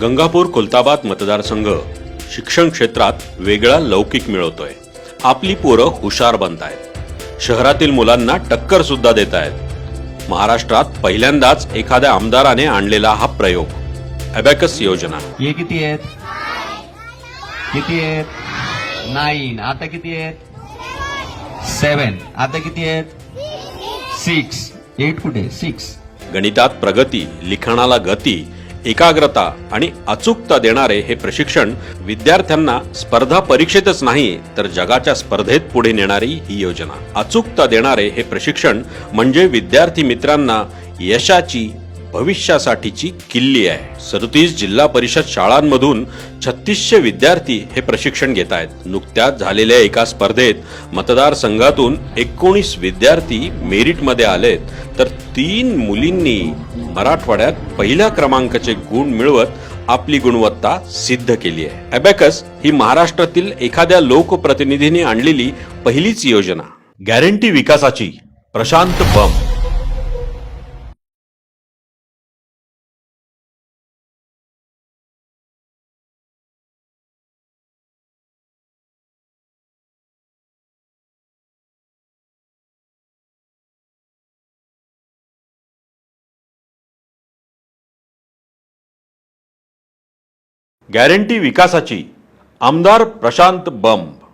गंगापूर कुलताबाद मतदारसंघ. शिक्षण क्षेत्रात वेगळा लौकिक मिळवतोय. आपली पोरं हुशार बनत आहेत शहरातील मुलांना टक्कर सुद्धा देत आहेत महाराष्ट्रात पहिल्यांदाच एखाद्या आमदाराने आणलेला हा प्रयोग. अबॅकस योजना. ये किती आहेत? किती आहेत? नाईन. आता किती आहेत? सेवन आता किती आहेत? सिक्स. एट कुठे? सिक्स. गणितात प्रगती लिखाणाला गती एकाग्रता आणि अचूकता देणारे हे प्रशिक्षण विद्यार्थ्यांना स्पर्धा परीक्षेतच नाही तर जगाच्या स्पर्धेत पुढे नेणारी ही योजना. अचूकता देणारे हे प्रशिक्षण म्हणजे विद्यार्थी मित्रांना यशाची भविष्यासाठीची किल्ली आहे. सदतीस जिल्हा परिषद शाळांमधून छत्तीसशे विद्यार्थी हे प्रशिक्षण घेत आहेत. नुकत्याच झालेल्या एका स्पर्धेत मतदारसंघातून एकोणीस विद्यार्थी मेरिटमध्ये आलेत. तर तीन मुलींनी मराठवाड्यात पहिल्या क्रमांकाचे गुण मिळवत आपली गुणवत्ता सिद्ध केली आहे. अबॅकस ही महाराष्ट्रातील एखाद्या लोकप्रतिनिधीने आणलेली पहिलीच योजना. गॅरंटी विकासाची प्रशांत बम. गॅरंटी विकासाची आमदार प्रशांत बंब.